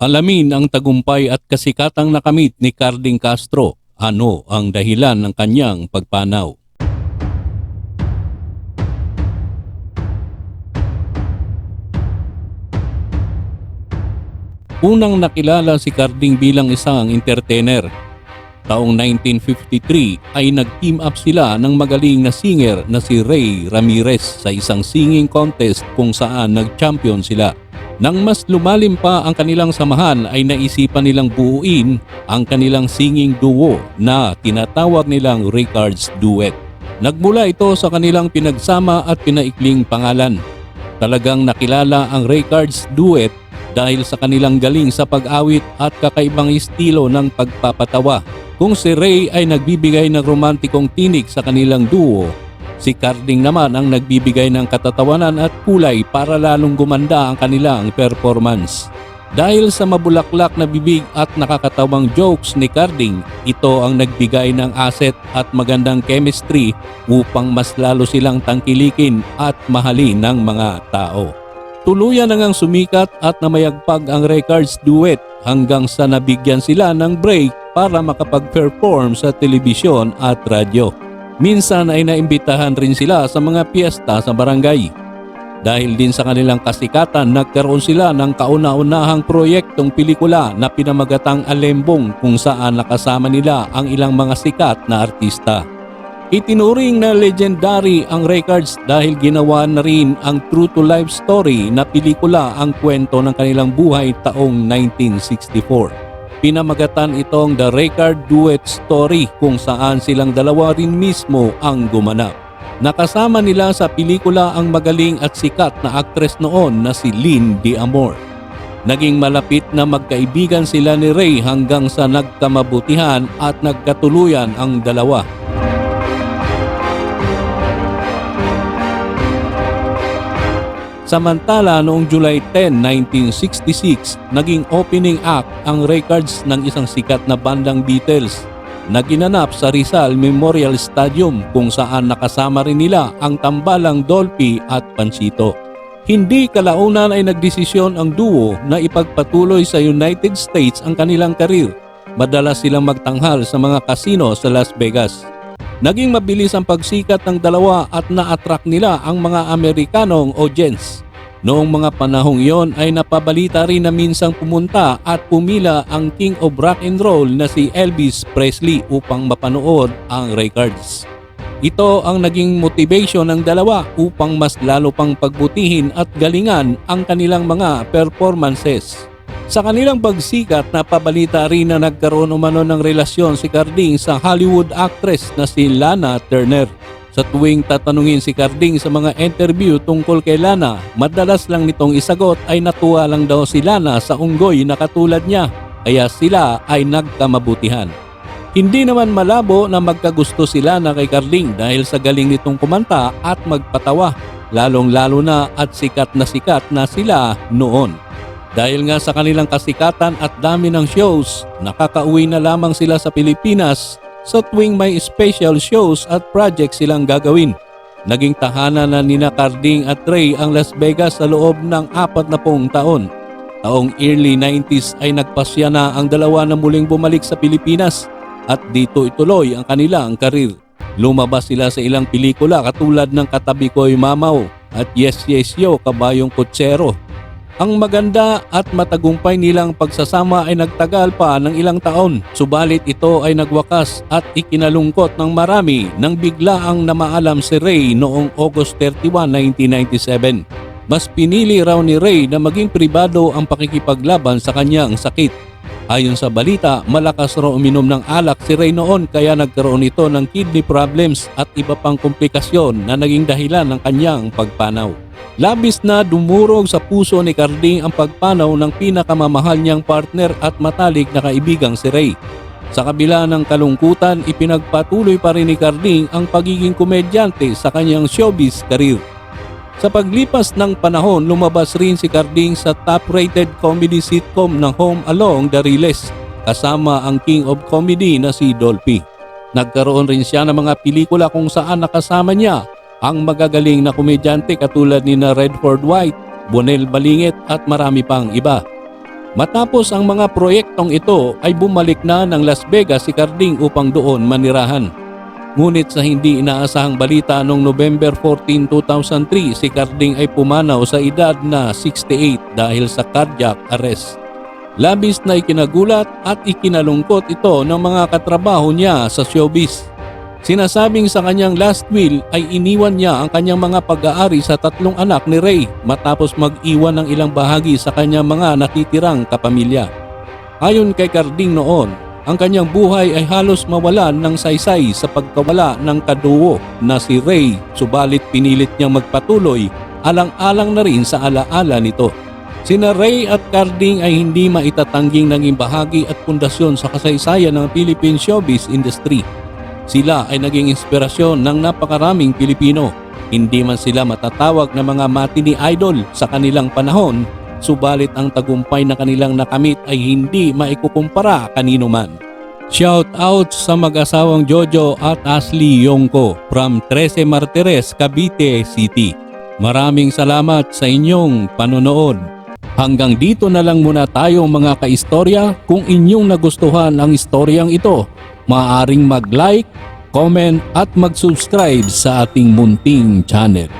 Alamin ang tagumpay at kasikatang nakamit ni Carding Castro. Ano ang dahilan ng kanyang pagpanaw? Unang nakilala si Carding bilang isang entertainer. Taong 1953 ay nag-team up sila ng magaling na singer na si Ray Ramirez sa isang singing contest kung saan nag-champion sila. Nang mas lumalim pa ang kanilang samahan ay naisipan nilang buuin ang kanilang singing duo na tinatawag nilang Ricard's Duet. Nagmula ito sa kanilang pinagsama at pinaikling pangalan. Talagang nakilala ang Ricard's Duet dahil sa kanilang galing sa pag-awit at kakaibang estilo ng pagpapatawa. Kung si Ray ay nagbibigay ng romantikong tinig sa kanilang duo, si Carding naman ang nagbibigay ng katatawanan at kulay para lalong gumanda ang kanilang performance. Dahil sa mabulaklak na bibig at nakakatawang jokes ni Carding, ito ang nagbigay ng asset at magandang chemistry upang mas lalo silang tangkilikin at mahalin ng mga tao. Tuluyan na ngang sumikat at namayagpag ang records duet hanggang sa nabigyan sila ng break para makapag-perform sa telebisyon at radyo. Minsan ay naimbitahan rin sila sa mga piyesta sa barangay. Dahil din sa kanilang kasikatan, nagkaroon sila ng kauna-unahang proyektong pelikula na pinamagatang Alembong kung saan nakasama nila ang ilang mga sikat na artista. Itinuring na legendary ang records dahil ginawa na rin ang true to life story na pelikula ang kwento ng kanilang buhay taong 1964. Pinamagatan itong The Record Duet Story kung saan silang dalawa rin mismo ang gumanap. Nakasama nila sa pelikula ang magaling at sikat na aktres noon na si Lynn D'Amore. Naging malapit na magkaibigan sila ni Ray hanggang sa nagkamabutihan at nagkatuluyan ang dalawa. Samantala noong July 10, 1966, naging opening act ang records ng isang sikat na bandang Beatles na ginanap sa Rizal Memorial Stadium kung saan nakasama rin nila ang tambalang Dolphy at Panchito. Hindi kalaunan ay nagdesisyon ang duo na ipagpatuloy sa United States ang kanilang karir. Madalas silang magtanghal sa mga kasino sa Las Vegas. Naging mabilis ang pagsikat ng dalawa at na-attract nila ang mga Amerikanong audience. Noong mga panahong iyon ay napabalita rin na minsang pumunta at pumila ang King of Rock and Roll na si Elvis Presley upang mapanood ang records. Ito ang naging motivation ng dalawa upang mas lalo pang pagbutihin at galingan ang kanilang mga performances. Sa kanilang pagsikat, napabalita rin na nagkaroon umano ng relasyon si Carding sa Hollywood actress na si Lana Turner. Sa tuwing tatanungin si Carding sa mga interview tungkol kay Lana, madalas lang nitong isagot ay natuwa lang daw si Lana sa unggoy na katulad niya, kaya sila ay nagkamabutihan. Hindi naman malabo na magkagusto sila na kay Carding dahil sa galing nitong kumanta at magpatawa, lalong lalo na at sikat na sikat na sila noon. Dahil nga sa kanilang kasikatan at dami ng shows, nakakauwi na lamang sila sa Pilipinas sa tuwing may special shows at projects silang gagawin. Naging tahanan na nina Carding at Ray ang Las Vegas sa loob ng apat na pong taon. Taong early 90s ay nagpasya na ang dalawa na muling bumalik sa Pilipinas at dito ituloy ang kanilang karir. Lumabas sila sa ilang pelikula katulad ng Katabi Ko'y Mamaw at Yes Yes Yo Kabayong Kutsero ang maganda at matagumpay nilang pagsasama ay nagtagal pa ng ilang taon, subalit ito ay nagwakas at ikinalungkot ng marami nang bigla ang namaalam si Ray noong August 31, 1997. Mas pinili raw ni Ray na maging pribado ang pakikipaglaban sa kanyang sakit. Ayon sa balita, malakas raw uminom ng alak si Ray noon kaya nagkaroon ito ng kidney problems at iba pang komplikasyon na naging dahilan ng kanyang pagpanaw. Labis na dumurog sa puso ni Carding ang pagpanaw ng pinakamamahal niyang partner at matalik na kaibigang si Ray. Sa kabila ng kalungkutan, ipinagpatuloy pa rin ni Carding ang pagiging komedyante sa kanyang showbiz career. Sa paglipas ng panahon, lumabas rin si Carding sa top-rated comedy sitcom ng Home Along the Riles kasama ang King of Comedy na si Dolphy. Nagkaroon rin siya ng mga pelikula kung saan nakasama niya ang magagaling na komedyante katulad ni na Redford White, Bonel Balingit at marami pang iba. Matapos ang mga proyektong ito ay bumalik na ng Las Vegas si Carding upang doon manirahan. Ngunit sa hindi inaasahang balita noong November 14, 2003, si Carding ay pumanaw sa edad na 68 dahil sa cardiac arrest. Labis na ikinagulat at ikinalungkot ito ng mga katrabaho niya sa showbiz. Sinasabing sa kanyang last will ay iniwan niya ang kanyang mga pag-aari sa tatlong anak ni Ray matapos mag-iwan ng ilang bahagi sa kanyang mga natitirang kapamilya. Ayon kay Carding noon, ang kanyang buhay ay halos mawalan ng saysay sa pagkawala ng kaduo na si Ray subalit pinilit niyang magpatuloy alang-alang na rin sa alaala nito. Sina Ray at Carding ay hindi maitatangging naging bahagi at pundasyon sa kasaysayan ng Philippine showbiz industry. Sila ay naging inspirasyon ng napakaraming Pilipino. Hindi man sila matatawag na mga matini idol sa kanilang panahon, subalit ang tagumpay na kanilang nakamit ay hindi maikukumpara kanino man. Shout out sa mag-asawang Jojo at Ashley Yongko from 13 Martires, Cavite City. Maraming salamat sa inyong panonood. Hanggang dito na lang muna tayo mga kaistorya. Kung inyong nagustuhan ang istoryang ito, maaaring mag-like, comment at mag-subscribe sa ating munting channel.